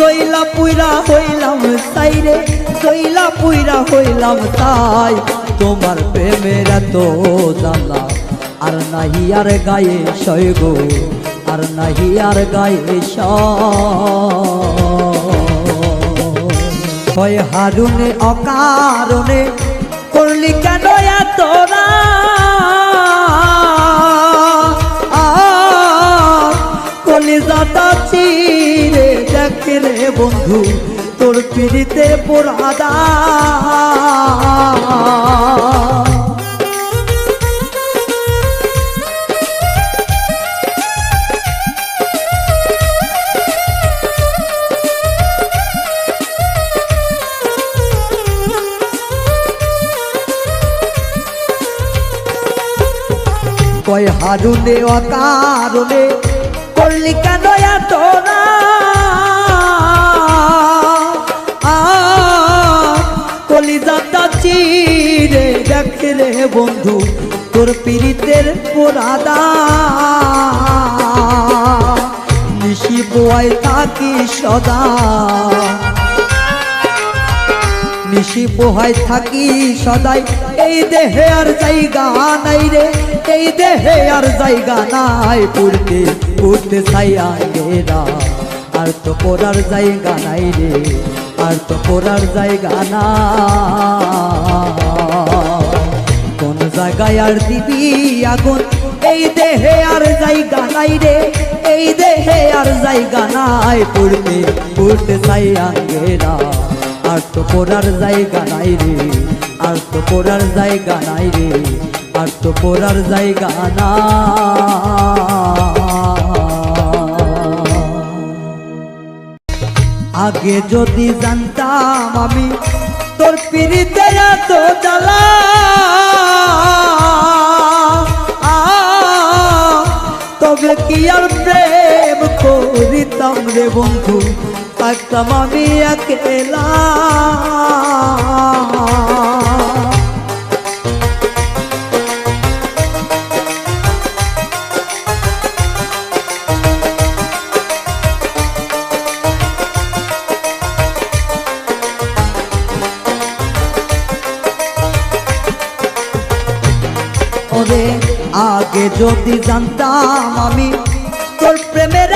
জইলা পুইরা হইলাম সাইরে জইলা পুইরা হইলাম তাই। তোমার প্রেমের এত জ্বালা, আর নাহি আর গায়ে সৈগ আর নাহি আর গায়ে হয় হারুনে অকারণে তোর পিড়িতে পোড়াদা কয় হারুনে অকারণে করলি কেন তোরা বন্ধু, তোর পীড়িতের পোড়াদা। নিশি বয় থাকি সদা। নিশি পোহায় থাকি সদাই, এই দেহে আর জায়গা নাই রে, এই দেহে আর জায়গা নাই। পড়তে পড়তে ছাইয়া গেরা আর তো পড়ার জায়গা নাই রে, আর তো পড়ার জায়গা না। জায়গায় আর দিবি আগুন। এই দেহে আর জায়গা নাই রে, এই দেহে আর জায়গা নাই। পড়তে পড়তে ছাইয়া গেরা আর তো পড়ার জায়গা নাই রে, আর তো পড়ার জায়গা নাই রে, আর তো পড়ার জায়গা না আগে যদি জানতাম আমি, তোর পিড়িতে এত জ্বালা। করিতাম রে বন্ধু থাকতাম আমি আগে যদি জানতাম আমি তোর প্রেমের